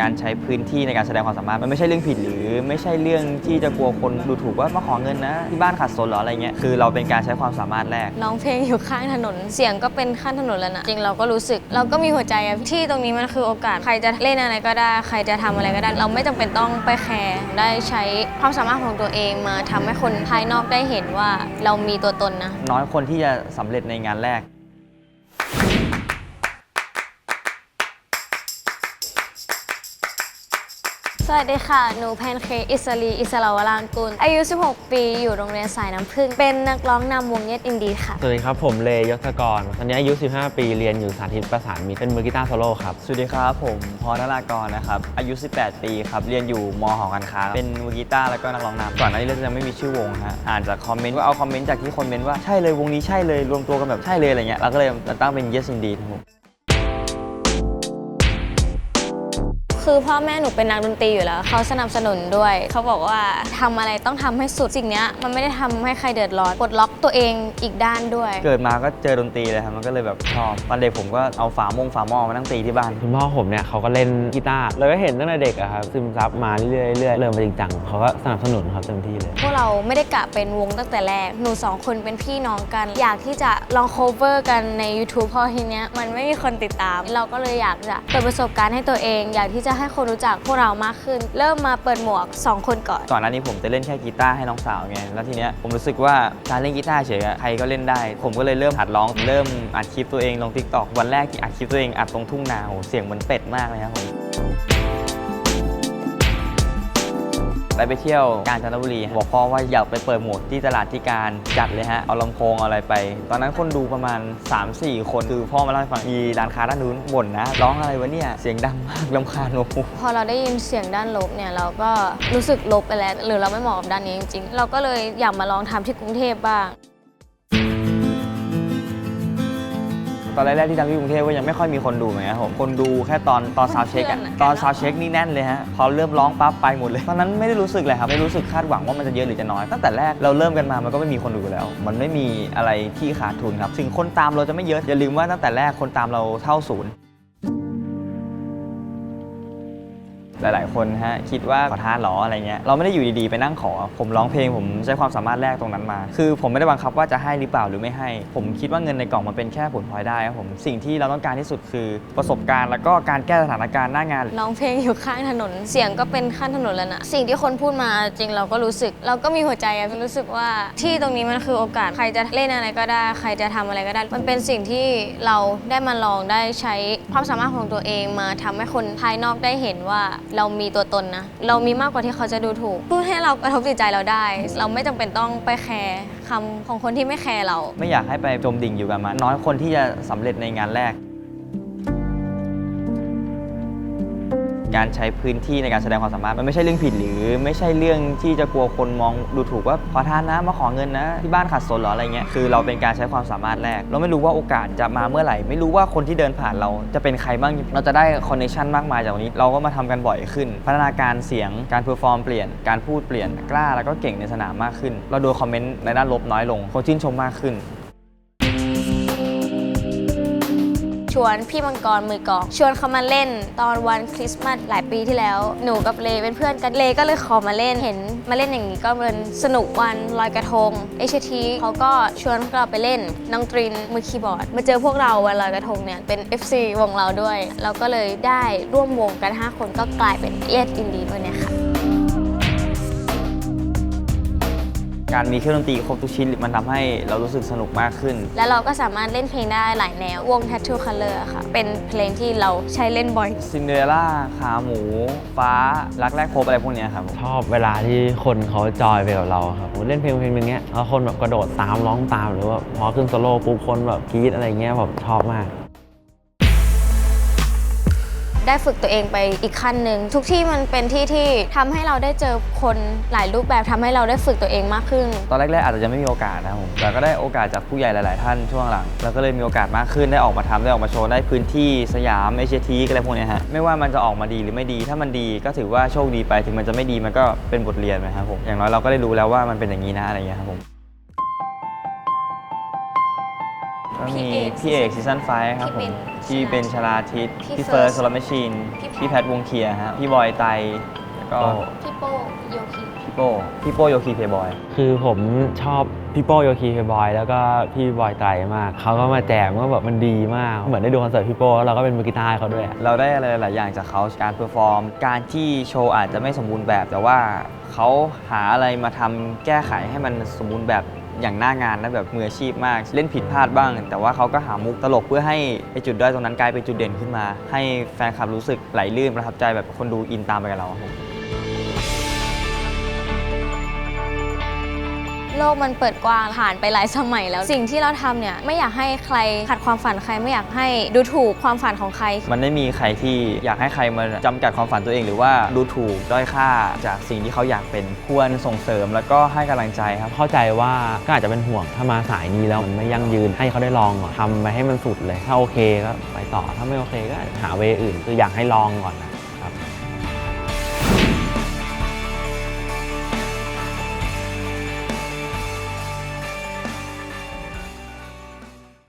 การใช้พื้นที่ในการแสดงความสามารถมันไม่ใช่เรื่องผิดหรือไม่ใช่เรื่องที่จะกลัวคนดูถูกว่ามาขอเงินนะที่บ้านขาดสนเหรออะไรเงี้ยคือเราเป็นการใช้ความสามารถแรก ร้องเพลงอยู่ข้างถนน เสียงก็เป็นข้างถนนแล้วนะจริงเราก็รู้สึก เราก็มีหัวใจอะที่ตรงนี้มันคือโอกาส ใครจะเล่นอะไรก็ได้ ใครจะทำอะไรก็ได้ เราไม่จำเป็นต้องไปแคร์ได้ใช้ความสามารถของตัวเองมาทำให้คนภายนอกได้เห็นว่าเรามีตัวตนนะ น้อยคนที่จะสำเร็จในงานแรก สวัสดีค่ะ หนูแพนเค้กอิสรีอิสลาวรางกุล อายุ 16 ปี อยู่โรงเรียนสายน้ำพึ่ง เป็นนักร้องนำวงเยดอินดีค่ะ สวัสดีครับ ผมเลยยศกร ตอนนี้อายุ 15 ปี เรียนอยู่สาธิตประสานมิตรเป็นมือกีตาร์โซโล่ครับ สวัสดีครับ ผมพรนรากรนะครับ อายุ 18 ปีครับ เรียนอยู่มหอการค้า เป็นมือกีตาร์แล้วก็นักร้องนำก่อนหน้านี้เราจะยังไม่มีชื่อวงฮะ อ่านจากคอมเมนต์ก็เอาคอมเมนต์จากที่คนเมนต์ว่าใช่เลยวงนี้ใช่เลยรวมตัวกันแบบใช่เลยอะไรเงี้ย เราก็เลยตั้งเป็น Yes Indeed ครับ คือพ่อแม่หนูเป็นนักดนตรีอยู่แล้วเขาสนับสนุนด้วย เขาบอกว่าทำอะไรต้องทำให้สุดสิ่งเนี้ยมันไม่ได้ทำให้ใครเดือดร้อนปลดล็อกตัวเองอีกด้านด้วย เกิดมาก็เจอดนตรีเลยครับมันก็เลยแบบชอบตอนเด็กผมก็เอาฝามงฝาหม้อมานั่งตีที่บ้านคุณพ่อผมเนี่ยเขาก็เล่นกีตาร์เราก็เห็นตั้งแต่เด็กอะครับซึมซับมาเรื่อยๆเรื่อยๆเริ่มไปจริงจังเขาก็สนับสนุนครับเต็มที่เลยพวกเราไม่ได้กะเป็นวงตั้งแต่แรกหนูสองคนเป็นพี่น้องกัน อยากที่จะลอง cover กันใน YouTube พอทีเนี้ยมันไม่มีคนติดตาม เราก็เลยอยากจะเปิดประสบการณ์ให้ตัวเอง อยากที่จะะให้คนรู้จักพวกเรามากขึ้น เริ่มมาเปิดหมวก 2 คนก่อน ก่อนหน้านี้ผมจะเล่นแค่กีตาร์ให้น้องสาวไง แล้วทีเนี้ยผมรู้สึกว่าการเล่นกีตาร์เฉยอะใครก็เล่นได้ ผมก็เลยเริ่มหัดร้อง เริ่มอัดคลิปตัวเองลงทิกตอกวันแรกที่อัดคลิปตัวเองอัดตรงทุ่งนาโหเสียงเหมือนเป็ดมากเลยครับผม ได้ไปเที่ยวกาญจนบุรีบอกพ่อว่าอยากไปเปิดหมวกที่ตลาดที่การจัดเลยฮะ เอาลำโพงเอาอะไรไป ตอนนั้นคนดูประมาณ 3-4 คนคือพ่อมาเล่าให้ฟังมีร้านค้าด้านนู้นบ่นนะ ร้องอะไรวะเนี่ย เสียงดังมากลำคาญโอ้โหพอเราได้ยินเสียงด้านลบเนี่ยเราก็รู้สึกลบไปแล้ว หรือเราไม่เหมาะกับด้านนี้จริงๆ เราก็เลยอยากมาลองทำที่กรุงเทพบ้าง ตอนแรกๆที่ทำที่กรุงเทพก็ยังไม่ค่อยมีคนดูเหมือนกันครับผมคนดูแค่ตอนตอนซาวเช็คอะเพื่อนๆอะ ตอนซาวเช็คนี่แน่นเลยฮะพอเริ่มร้องปั๊บไปหมดเลยตอนนั้นไม่ได้รู้สึกเลยครับไม่รู้สึกคาดหวังว่ามันจะเยอะหรือจะน้อยตั้งแต่แรกเราเริ่มกันมามันก็ไม่มีคนดูแล้ว มันไม่มีอะไรที่ขาดทุนครับถึงคนตามเราจะไม่เยอะอย่าลืมว่าตั้งแต่แรกคนตามเราเท่าศูนย์ หลาย ๆ คนฮะคิดว่าขอทานหรออะไรเงี้ยเราไม่ได้อยู่ดีๆไปนั่งขอ ผมร้องเพลงผมใช้ความสามารถแรกตรงนั้นมา คือผมไม่ได้บังคับว่าจะให้หรือเปล่าหรือไม่ให้ ผมคิดว่าเงินในกล่องมันเป็นแค่ผลพลอยได้ครับผมสิ่งที่เราต้องการที่สุดคือประสบการณ์ แล้วก็การแก้สถานการณ์หน้างานร้องเพลงอยู่ข้างถนน เสียงก็เป็นข้างถนนแล้วนะสิ่งที่คนพูดมาจริงเราก็รู้สึก เราก็มีหัวใจอะรู้สึกว่าที่ตรงนี้มันคือโอกาสใครจะเล่นอะไรก็ได้ ใครจะทำอะไรก็ได้ มันเป็นสิ่งที่เราได้มาลองได้ใช้ความสามารถของตัวเองมาทำให้คนภายนอกได้เห็นว่าเรามีตัวตนนะ เรามีมากกว่าที่เขาจะดูถูกพูดให้เรากระทบจิตใจเราได้ เราไม่จำเป็นต้องไปแคร์คำของคนที่ไม่แคร์เรา ไม่อยากให้ไปจมดิ่งอยู่กับมันน้อยคนที่จะสำเร็จในงานแรก การใช้พื้นที่ในการแสดงความสามารถมันไม่ใช่เรื่องผิดหรือ ไม่ใช่เรื่องที่จะกลัวคนมองดูถูกว่าขอทานนะมาขอเงินนะ ที่บ้านขาดสนหรออะไรเงี้ยคือเราเป็นการใช้ความสามารถแรก เราไม่รู้ว่าโอกาสจะมาเมื่อไหร่ ไม่รู้ว่าคนที่เดินผ่านเราจะเป็นใครบ้างเราจะได้คอนเนคชั่นมากมายจากวันนี้ เราก็มาทำกันบ่อยขึ้น พัฒนาการเสียงการเพอร์ฟอร์มเปลี่ยนการพูดเปลี่ยนกล้าแล้วก็เก่งในสนามมากขึ้น เราดูคอมเมนต์ในด้านลบน้อยลงคนชื่นชมมากขึ้น ชวนพี่มังกรมือกอง ชวนเขามาเล่นตอนวันคริสต์มาสหลายปีที่แล้ว หนูกับเลเป็นเพื่อนกันเลก็เลยขอมาเล่นเห็น มาเล่นอย่างนี้ก็เป็นสนุกวันลอยกระทงเอชทีเขาก็ชวนพวกเราไปเล่นน้องตรินมือคีย์บอร์ด มาเจอพวกเราวันลอยกระทงเนี่ยเป็น FC วงเราด้วย เราก็เลยได้ร่วมวงกัน 5 คนก็กลายเป็นเอสอินดีด้วยเนี่ยค่ะ การมีเครื่องดนตรีครบทุกชิ้นมันทำให้เรารู้สึกสนุกมากขึ้น แล้วเราก็สามารถเล่นเพลงได้หลายแนว วง Tattoo Color ค่ะ เป็นเพลงที่เราใช้เล่นบ่อยซินเดอเรลล่าขาหมู ฟ้า รักแรกพบอะไรพวกเนี้ยครับผมชอบเวลาที่คนเขาจอยไปกับเราครับผมเล่นเพลงเพลงหนึงเนี้ยแล้วคนแบบกระโดดตามร้องตามหรือว่าพอขึ้นโซโล่ปุ๊บคนแบบกรี๊ดอะไรเงี้ยผมชอบมาก ได้ฝึกตัวเองไปอีกขั้นหนึ่งทุกที่มันเป็นที่ที่ทำให้เราได้เจอคนหลายรูปแบบทำให้เราได้ฝึกตัวเองมากขึ้น ตอนแรกๆอาจจะยังไม่มีโอกาสนะครับผมแต่ก็ได้โอกาสจากผู้ใหญ่หลาย ๆ ท่านช่วงหลังแล้วก็เลยมีโอกาสมากขึ้นได้ออกมาทำได้ออกมาโชว์ได้พื้นที่สยามเอเชียทีอะไรพวกนี้ฮะไม่ว่ามันจะออกมาดีหรือไม่ดี ถ้ามันดีก็ถือว่าโชคดีไปถึงมันจะไม่ดีมันก็เป็นบทเรียนนะครับผมอย่างน้อยเราก็ได้รู้แล้วว่ามันเป็นอย่างนี้นะอะไรเงี้ยครับผม ก็มีพี่พี่เอเอกกซีซั่นไฟครับพี่ผเบมนที่เป็นชลาทิศพี่พี่เฟิเฟิร์ร์สสโซลาร์แมชชีน พี่แพทพี่แพทวงเคียร์ฮะ พี่บอยไตแล้วก็พี่โป้โยคิพี่โป้พี่โป้โยคีเพย์บอย คือผมชอบพี่โป้โยคีเคบอยแล้วก็พี่บอยไตรมาก เขาก็มาแจมก็แบบมันดีมาก เหมือนได้ดูคอนเสิร์ตพี่โป้แล้วเราก็เป็นมือกีตาร์ให้เขาด้วย เราได้อะไรหลายอย่างจากเขาการเพอร์ฟอร์ม การที่โชว์อาจจะไม่สมบูรณ์แบบแต่ว่าเขาหาอะไรมาทำแก้ไขให้มันสมบูรณ์แบบ อย่างหน้างานและแบบมืออาชีพมาก เล่นผิดพลาดบ้าง แต่ว่าเขาก็หามุกตลกเพื่อให้ไอจุดด้อยตรงนั้นกลายเป็นจุดเด่นขึ้นมา ให้แฟนคลับรู้สึกไหลลื่นประทับใจแบบคนดูอินตามไปกับเราครับผม โลกมันเปิดกว้างผ่านไปหลายสมัยแล้ว สิ่งที่เราทำเนี่ยไม่อยากให้ใครขัดความฝันใครไม่อยากให้ดูถูกความฝันของใคร มันไม่มีใครที่อยากให้ใครมาจำกัดความฝันตัวเองหรือว่าดูถูกด้อยค่าจากสิ่งที่เขาอยากเป็นควรส่งเสริมแล้วก็ให้กำลังใจครับ เข้าใจว่าก็อาจจะเป็นห่วงถ้ามาสายนี้แล้วมันไม่ยั่งยืนให้เขาได้ลองก่อนทำไปให้มันสุดเลย ถ้าโอเคก็ไปต่อถ้าไม่โอเคก็หาเวย์อื่น คืออยากให้ลองก่อนนะ